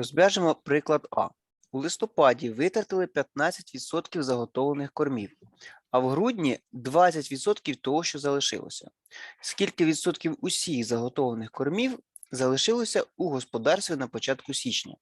Розв'яжемо приклад А. У листопаді витратили 15% заготовлених кормів, а в грудні 20% того, що залишилося. Скільки відсотків усіх заготовлених кормів залишилося у господарстві на початку січня?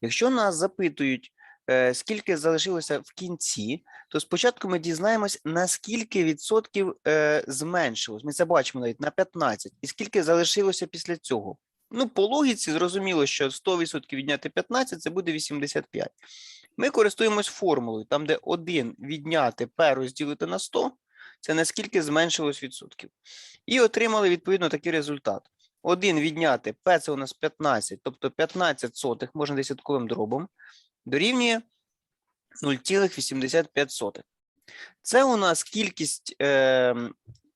Якщо нас запитують, е, скільки залишилося в кінці, то спочатку ми дізнаємось, наскільки відсотків е, зменшилось. Ми це бачимо навіть на 15. І скільки залишилося після цього. Ну, по логіці зрозуміло, що 100% відняти 15 це буде 85. Ми користуємось формулою, там, де 1 відняти P розділити на 100, це наскільки зменшилось відсотків. І отримали відповідно такий результат. 1 відняти P це у нас 15, тобто 15 сотих можна десятковим дробом, дорівнює 0,85. Це у нас кількість, е,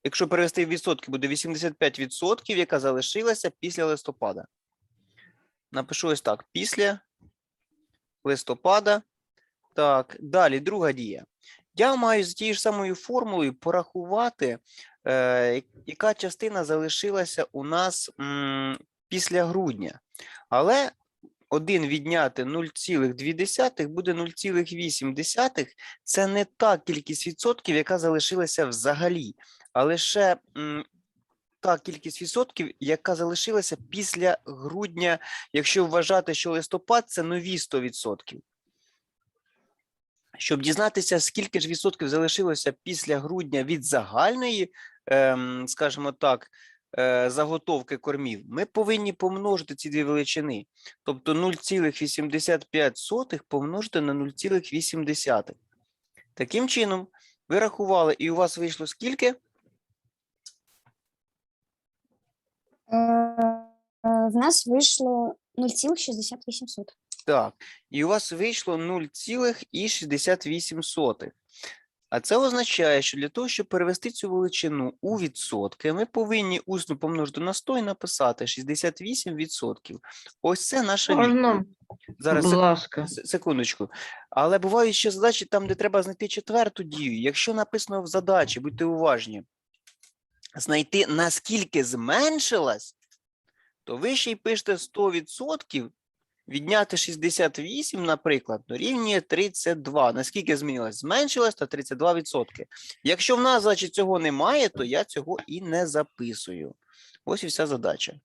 якщо перевести в відсотки, буде 85%, яка залишилася після листопада. Напишу ось так: після листопада. Так, далі, друга дія. Я маю з тією ж самою формулою порахувати, е, яка частина залишилася у нас м, після грудня. Але 1 відняти 0,2 буде 0,8. Це не та кількість відсотків, яка залишилася взагалі, а лише та кількість відсотків, яка залишилася після грудня, якщо вважати, що листопад це нові 100%. Щоб дізнатися, скільки ж відсотків залишилося після грудня від загальної, ем, скажімо так, е, заготовки кормів, ми повинні помножити ці дві величини. Тобто 0,85 помножити на 0,8. Таким чином, ви рахували, і у вас вийшло скільки? В нас вийшло 0,68. Так, і у вас вийшло 0,68. А це означає, що для того, щоб перевести цю величину у відсотки, ми повинні усно помножити на 100 і написати 68%. Ось це наша відповідь. Можна, Зараз будь ласка. Секундочку. Але бувають ще задачі там, де треба знайти четверту дію. Якщо написано в задачі, будьте уважні, знайти наскільки зменшилась, то ви ще й пишете 100%, відняти 68, наприклад, дорівнює 32. Наскільки змінилось? Зменшилось та 32%. Якщо в нас, значить, цього немає, то я цього і не записую. Ось і вся задача.